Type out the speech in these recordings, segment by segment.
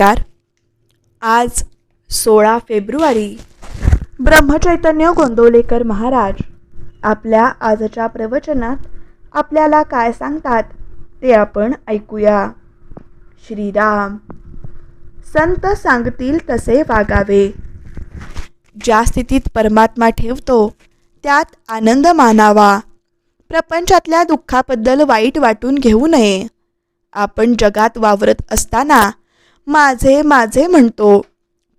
नमस्कार. आज सोळा फेब्रुवारी ब्रह्मचैतन्य गोंदवलेकर महाराज आपल्या आजच्या प्रवचनात आपल्याला काय सांगतात ते आपण ऐकूया. श्रीराम संत सांगतील तसे वागावे. ज्या स्थितीत परमात्मा ठेवतो त्यात आनंद मानावा. प्रपंचातल्या दुःखाबद्दल वाईट वाटून घेऊ नये. आपण जगात वावरत असताना माझे माझे म्हणतो.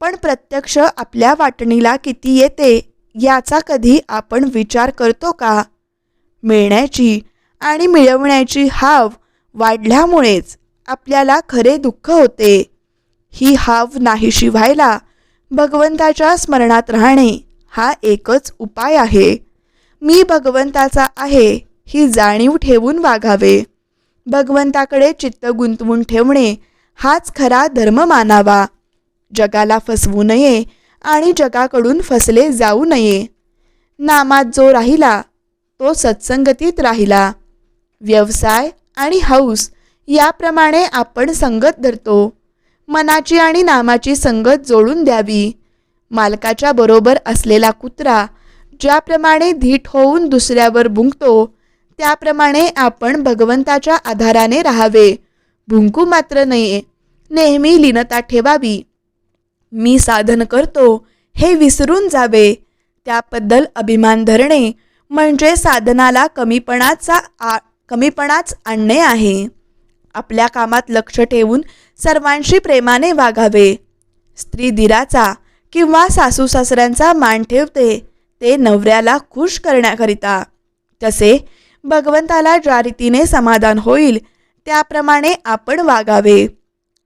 पण प्रत्यक्ष आपल्या वाटणीला किती येते याचा कधी आपण विचार करतो का? मिळण्याची आणि मिळवण्याची हाव वाढल्यामुळेच आपल्याला खरे दुःख होते. ही हाव नाहीशी व्हायला भगवंताच्या स्मरणात राहणे हा एकच उपाय आहे. मी भगवंताचा आहे ही जाणीव ठेवून वागावे. भगवंताकडे चित्त गुंतवून ठेवणे हाच खरा धर्म मानावा. जगाला फसवू नये आणि जगाकडून फसले जाऊ नये. नामात जो राहिला तो सत्संगतीत राहिला. व्यवसाय आणि हौस याप्रमाणे आपण संगत धरतो. मनाची आणि नामाची संगत जोडून द्यावी. मालकाच्या बरोबर असलेला कुत्रा ज्याप्रमाणे धीट होऊन दुसऱ्यावर भुंकतो त्याप्रमाणे आपण भगवंताच्या आधाराने राहावे. भुंकू मात्र नये. नेहमी लीनता ठेवावी. मी साधन करतो हे विसरून जावे. त्याबद्दल अभिमान धरणे म्हणजे साधनाला कमीपणाचा आ कमीपणाच आणणे आहे. आपल्या कामात लक्ष ठेवून सर्वांशी प्रेमाने वागावे. स्त्री दिराचा किंवा सासू सासऱ्यांचा मान ठेवते ते नवऱ्याला खुश करण्याकरिता. तसे भगवंताला ज्या रीतीने समाधान होईल त्याप्रमाणे आपण वागावे.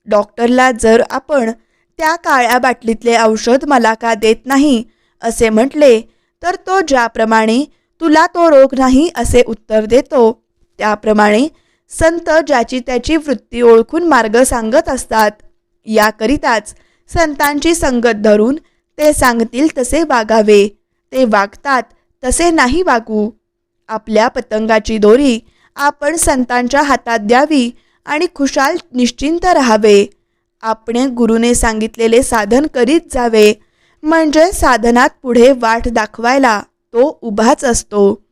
डॉक्टरला जर आपण त्या काळ्या बाटलीतले औषध मला का देत नाही असे म्हटले तर तो ज्याप्रमाणे तुला तो रोग नाही असे उत्तर देतो. त्याप्रमाणे संत ज्याची त्याची वृत्ती ओळखून मार्ग सांगत असतात याकरिताच संतांची संगत धरून ते सांगतील तसे वागावे. ते वागतात तसे नाही वागू. आपल्या पतंगाची दोरी आपण संतांच्या हातात द्यावी आणि खुशाल निश्चिंत राहावे. आपण गुरुने सांगितलेले साधन करीत जावे. म्हणजे साधनात पुढे वाट दाखवायला तो उभाच असतो.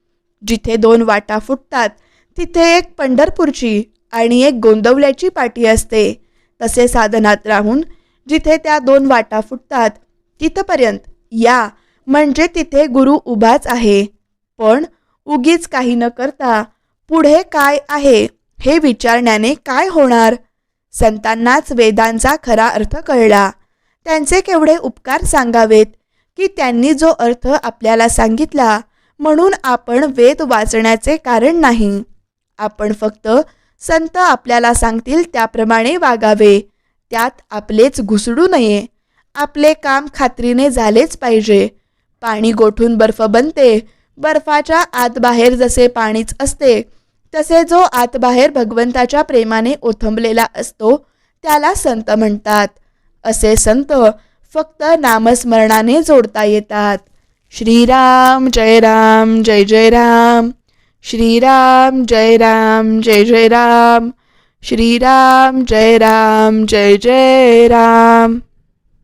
जिथे दोन वाटा फुटतात तिथे एक पंढरपूरची आणि एक गोंदवल्याची पाठी असते. तसे साधनात राहून जिथे त्या दोन वाटा फुटतात तिथपर्यंत या म्हणजे तिथे गुरु उभाच आहे. पण उगीच काही न करता पुढे काय आहे? हे विचारण्याने काय होणार? संतांनाच वेदांचा खरा अर्थ कळला. त्यांचे केवढे उपकार सांगावेत की त्यांनी जो अर्थ आपल्याला सांगितला म्हणून आपण वेद वाचण्याचे कारण नाही. आपण फक्त संत आपल्याला सांगतील त्याप्रमाणे वागावे त्यात आपलेच घुसडू नये. आपले काम खात्रीने झालेच पाहिजे. पाणी गोठून बर्फ बनते बर्फाच्या आत बाहेर जसे पाणीच असते तसे जो आतबाहेर भगवंताच्या प्रेमाने ओथंबलेला असतो त्याला संत म्हणतात. असे संत फक्त नामस्मरणाने जोडता येतात. श्रीराम जय राम जय जय राम. श्रीराम जय राम जय जय राम. श्रीराम जय राम जय जय राम.